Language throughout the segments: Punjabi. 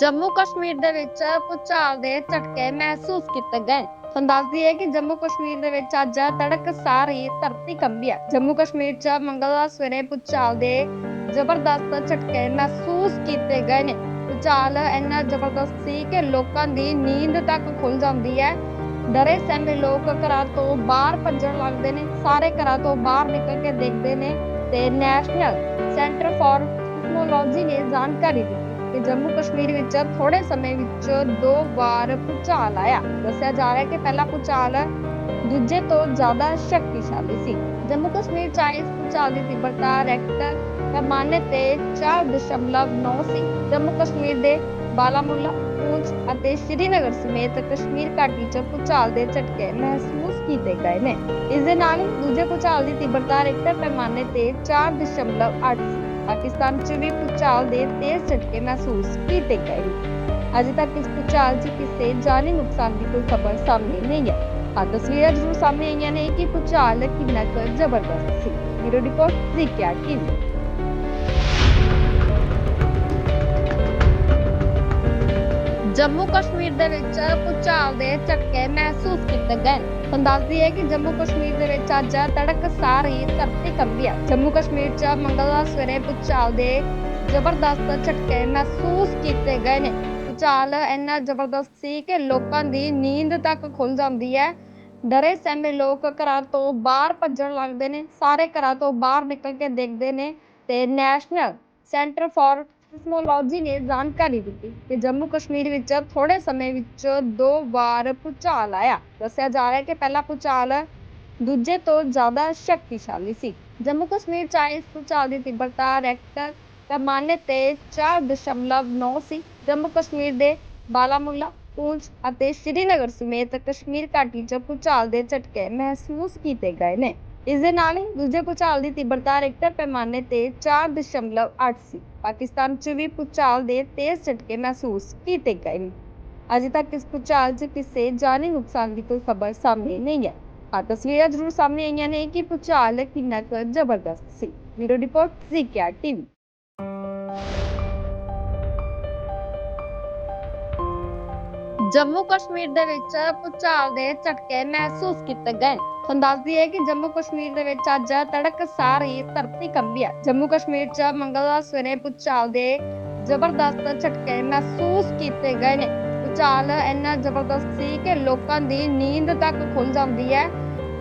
ਜੰਮੂ ਕਸ਼ਮੀਰ ਦੇ ਵਿੱਚ ਭੂਚਾਲ ਦੇ ਝਟਕੇ ਮਹਿਸੂਸ ਕੀਤੇ ਗਏ। ਤੁਹਾਨੂੰ ਦੱਸ ਦਈਏ ਕਿ ਜੰਮੂ ਕਸ਼ਮੀਰ ਦੇ ਵਿੱਚ ਅੱਜ ਤੜਕ ਸਾਰੀ ਧਰਤੀ ਕੰਬੀ ਹੈ ਜੰਮੂ ਕਸ਼ਮੀਰ 'ਚ ਮੰਗਲਵਾਰ ਸਵੇਰੇ ਭੂਚਾਲ ਦੇ ਜ਼ਬਰਦਸਤ ਝਟਕੇ ਮਹਿਸੂਸ ਕੀਤੇ ਗਏ ਨੇ। ਭੂਚਾਲ ਇੰਨਾ ਜ਼ਬਰਦਸਤ ਸੀ ਕਿ ਲੋਕਾਂ ਦੀ ਨੀਂਦ ਤੱਕ ਖੁੱਲ ਜਾਂਦੀ ਹੈ। ਡਰੇ ਸਹਿਮੇ ਲੋਕ ਘਰਾਂ ਤੋਂ ਬਾਹਰ ਭੱਜਣ ਲੱਗਦੇ ਨੇ। ਸਾਰੇ ਘਰਾਂ ਤੋਂ ਬਾਹਰ ਨਿਕਲ ਕੇ ਦੇਖਦੇ ਨੇ ਤੇ ਨੈਸ਼ਨਲ ਸੈਂਟਰ ਫਾਰ ਟੈਕਨੋਲੋਜੀ ਨੇ ਜਾਣਕਾਰੀ ਦਿੱਤੀ। ਕਿ ਜੰਮੂ ਕਸ਼ਮੀਰ ਵਿੱਚ ਥੋੜੇ ਸਮੇਂ ਵਿੱਚ ਦੋ ਵਾਰ ਭੂਚਾਲ ਆਇਆ। ਦੱਸਿਆ ਜਾ ਰਿਹਾ ਹੈ ਕਿ ਪਹਿਲਾ ਭੂਚਾਲ ਦੂਜੇ ਤੋਂ ਜ਼ਿਆਦਾ ਸ਼ਕਤੀਸ਼ਾਲੀ ਸੀ। ਜੰਮੂ ਕਸ਼ਮੀਰ ਚ ਇਸ ਭੂਚਾਲ ਦੀ ਤੀਬਰਤਾ ਰੈਕਟਰ ਪੈਮਾਨੇ ਤੇ 4.9 ਸੀ। ਜੰਮੂ ਕਸ਼ਮੀਰ ਦੇ ਬਾਲਾਮੁੱਲਾ, ਪੂੰਛ ਅਤੇ ਸ਼੍ਰੀਨਗਰ ਸਮੇਤ ਕਸ਼ਮੀਰ ਘਾਟੀ 'ਚ ਭੂਚਾਲ ਦੇ ਝਟਕੇ ਮਹਿਸੂਸ ਕੀਤੇ ਗਏ ਨੇ। ਇਸ ਦੇ ਨਾਲ ਹੀ ਦੂਜੇ ਭੂਚਾਲ ਦੀ ਤੀਬਰਤਾ ਰੈਕਟਰ ਪੈਮਾਨੇ ਤੇ 4.8 ਸੀ। ਪਾਕਿਸਤਾਨ 'ਚ ਵੀ ਭੂਚਾਲ ਦੇ ਤੇਜ਼ ਝਟਕੇ ਮਹਿਸੂਸ ਕੀਤੇ ਗਏ ਅਜੇ ਤੱਕ ਇਸ ਭੂਚਾਲ 'ਚ ਕਿਸੇ ਜਾਨੀ ਨੁਕਸਾਨ ਦੀ ਕੋਈ ਖਬਰ ਸਾਹਮਣੇ ਨਹੀਂ ਹੈ ਆ ਤਸਵੀਰਾਂ ਜ਼ਰੂਰ ਸਾਹਮਣੇ ਆਈਆਂ ਨੇ ਕਿ ਭੂਚਾਲ ਕਿੰਨਾ ਕੁ ਜ਼ਬਰਦਸਤ ਸੀ। ਵੀਡੀਓ ਰਿਪੋਰਟ ਜ਼ਿਕਿਆ ਟੀਵੀ ਜੰਮੂ ਕਸ਼ਮੀਰ ਦੇ ਵਿੱਚ ਭੂਚਾਲ ਦੇ ਝਟਕੇ ਮਹਿਸੂਸ ਕੀਤੇ ਗਏ ਨੇ। ਤੁਹਾਨੂੰ ਦੱਸਦੀ ਹੈ ਕਿ ਜੰਮੂ ਕਸ਼ਮੀਰ ਦੇ ਵਿੱਚ ਅੱਜ ਤੜਕ ਸਾਰੀ ਧਰਤੀ ਕੰਬੀ ਜੰਮੂ ਕਸ਼ਮੀਰ 'ਚ ਮੰਗਲਵਾਰ ਸਵੇਰੇ ਭੂਚਾਲ ਦੇ ਜ਼ਬਰਦਸਤ ਝਟਕੇ ਮਹਿਸੂਸ ਕੀਤੇ ਗਏ ਨੇ। ਭੂਚਾਲ ਇੰਨਾ ਜ਼ਬਰਦਸਤ ਸੀ ਕਿ ਲੋਕਾਂ ਦੀ ਨੀਂਦ ਤੱਕ ਖੁੱਲ ਜਾਂਦੀ ਹੈ। ਡਰੇ ਸਹਿਮੇ ਲੋਕ ਘਰਾਂ ਤੋਂ ਬਾਹਰ ਭੱਜਣ ਲੱਗਦੇ ਨੇ। ਸਾਰੇ ਘਰਾਂ ਤੋਂ ਬਾਹਰ ਨਿਕਲ ਕੇ ਦੇਖਦੇ ਨੇ ਤੇ ਨੈਸ਼ਨਲ ਸੈਂਟਰ ਫਾਰ ਟੈਕਨੋਲੋਜੀ ਨੇ ਜਾਣਕਾਰੀ ਦਿੱਤੀ ਕਿ ਜੰਮੂ ਕਸ਼ਮੀਰ ਵਿੱਚ ਥੋੜੇ ਸਮੇਂ ਵਿੱਚ ਦੋ ਵਾਰ ਭੂਚਾਲ ਆਇਆ। ਦੱਸਿਆ ਜਾ ਰਿਹਾ ਹੈ ਕਿ ਪਹਿਲਾ ਭੂਚਾਲ ਦੂਜੇ ਤੋਂ ਜ਼ਿਆਦਾ ਸ਼ਕਤੀਸ਼ਾਲੀ ਸੀ। ਜੰਮੂ ਕਸ਼ਮੀਰ ਚ ਆਏ ਇਸ ਭੂਚਾਲ ਦੀ ਤੀਬਰਤਾ ਰੈਕਟਰ ਪੈਮਾਨੇ ਤੇ 4.9 ਸੀ। ਜੰਮੂ ਕਸ਼ਮੀਰ ਦੇ ਬਾਲਾਮੁੱਲਾ ਪੂੰਛ ਅਤੇ ਸ਼੍ਰੀਨਗਰ ਸਮੇਤ ਕਸ਼ਮੀਰ ਘਾਟੀ 'ਚ ਭੂਚਾਲ ਦੇ ਝਟਕੇ ਮਹਿਸੂਸ ਕੀਤੇ ਗਏ ਨੇ। ਇਸ ਦੇ ਨਾਲ ਹੀ ਦੂਜੇ ਭੂਚਾਲ ਦੀ ਤੀਬਰਤਾ ਰੈਕਟਰ ਪੈਮਾਨੇ ਤੇ 4.8 ਸੀ। ਪਾਕਿਸਤਾਨ 'ਚ ਵੀ ਭੂਚਾਲ ਦੇ ਤੇਜ਼ ਝਟਕੇ ਮਹਿਸੂਸ ਕੀਤੇ ਗਏ ਨੇ। ਅਜੇ ਤੱਕ ਇਸ ਭੂਚਾਲ 'ਚ ਕਿਸੇ ਜਾਨੀ ਨੁਕਸਾਨ ਦੀ ਕੋਈ ਖਬਰ ਸਾਹਮਣੇ ਨਹੀਂ ਹੈ ਆ ਤਸਵੀਰਾਂ ਜ਼ਰੂਰ ਸਾਹਮਣੇ ਆਈਆਂ ਨੇ ਕਿ ਭੂਚਾਲ ਕਿੰਨਾ ਕੁ ਜ਼ਬਰਦਸਤ ਸੀ। ਵੀਡੀਓ ਰਿਪੋਰਟ ਜ਼ਿਕਿਆ ਟੀਵੀ ਜੰਮੂ ਕਸ਼ਮੀਰ ਦੇ ਵਿੱਚ ਭੂਚਾਲ ਦੇ ਝਟਕੇ ਮਹਿਸੂਸ ਕੀਤੇ ਗਏ। ਨੇ। ਤੁਹਾਨੂੰ ਦੱਸ ਦਈਏ ਕਿ ਜੰਮੂ ਕਸ਼ਮੀਰ ਦੇ ਵਿੱਚ ਅੱਜ ਤੜਕ ਸਾਰੀ ਧਰਤੀ ਕੰਬੀ ਹੈ ਜੰਮੂ ਕਸ਼ਮੀਰ 'ਚ ਮੰਗਲਵਾਰ ਸਵੇਰੇ ਭੂਚਾਲ ਦੇ ਜ਼ਬਰਦਸਤ ਝਟਕੇ ਮਹਿਸੂਸ ਕੀਤੇ ਗਏ ਨੇ। ਭੂਚਾਲ ਇੰਨਾ ਜ਼ਬਰਦਸਤ ਸੀ ਕਿ ਲੋਕਾਂ ਦੀ ਨੀਂਦ ਤੱਕ ਖੁੱਲ ਜਾਂਦੀ ਹੈ।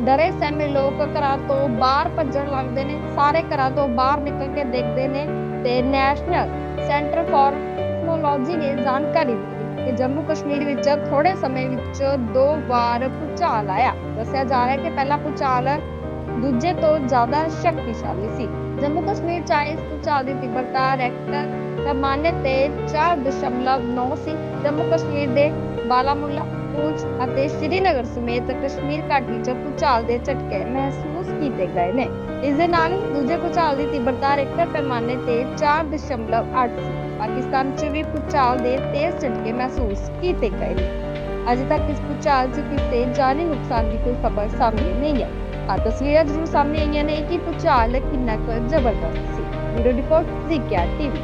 ਡਰੇ ਸਹਿਮੇ ਲੋਕ ਘਰਾਂ ਤੋਂ ਬਾਹਰ ਭੱਜਣ ਲੱਗਦੇ ਨੇ। ਸਾਰੇ ਘਰਾਂ ਤੋਂ ਬਾਹਰ ਨਿਕਲ ਕੇ ਦੇਖਦੇ ਨੇ ਤੇ ਨੈਸ਼ਨਲ ਸੈਂਟਰ ਫਾਰ ਟੈਕਨੋਲੋਜੀ ਨੇ ਜਾਣਕਾਰੀ ਦਿੱਤੀ ਕਿ ਜੰਮੂ ਕਸ਼ਮੀਰ ਵਿੱਚ ਥੋੜੇ ਸਮੇਂ ਵਿੱਚ ਦੋ ਵਾਰ ਭੂਚਾਲ ਆਇਆ। ਦੱਸਿਆ ਜਾ ਰਿਹਾ ਹੈ ਕਿ ਪਹਿਲਾ ਭੂਚਾਲ ਦੂਜੇ ਤੋਂ ਜ਼ਿਆਦਾ ਸ਼ਕਤੀਸ਼ਾਲੀ ਸੀ। ਜੰਮੂ ਕਸ਼ਮੀਰ ਚ ਇਸ ਭੂਚਾਲ ਦੀ ਤੀਬਰਤਾ ਰੈਕਟਰ ਪੈਮਾਨੇ ਤੇ 4.9 ਸੀ। ਜੰਮੂ ਕਸ਼ਮੀਰ ਦੇ ਬਾਲਾਮੁੱਲਾ ਪੂੰਛ ਅਤੇ ਸ਼੍ਰੀਨਗਰ ਸਮੇਤ ਕਸ਼ਮੀਰ ਘਾਟੀ 'ਚ ਭੂਚਾਲ ਦੇ ਝਟਕੇ ਮਹਿਸੂਸ ਕੀਤੇ ਗਏ ਨੇ। ਇਸ ਦੇ ਨਾਲ ਹੀ ਦੂਜੇ ਭੂਚਾਲ ਦੀ ਤੀਬਰਤਾ ਰੈਕਟਰ ਪੈਮਾਨੇ ਤੇ 4.8 ਸੀ। ਪਾਕਿਸਤਾਨ 'ਚ ਵੀ ਭੂਚਾਲ ਦੇ ਤੇਜ਼ ਝਟਕੇ ਮਹਿਸੂਸ ਕੀਤੇ ਗਏ ਨੇ। ਅਜੇ ਤੱਕ ਇਸ ਭੂਚਾਲ 'ਚ ਕਿਸੇ ਜਾਨੀ ਨੁਕਸਾਨ ਦੀ ਕੋਈ ਖਬਰ ਸਾਹਮਣੇ ਨਹੀਂ ਹੈ ਆ ਤਸਵੀਰਾਂ ਜ਼ਰੂਰ ਸਾਹਮਣੇ ਆਈਆਂ ਨੇ ਕਿ ਭੂਚਾਲ ਕਿੰਨਾ ਕੁ ਜ਼ਬਰਦਸਤ ਸੀ। ਵੀਡੀਓ ਰਿਪੋਰਟ ਜ਼ਿਕਿਆ ਟੀਵੀ।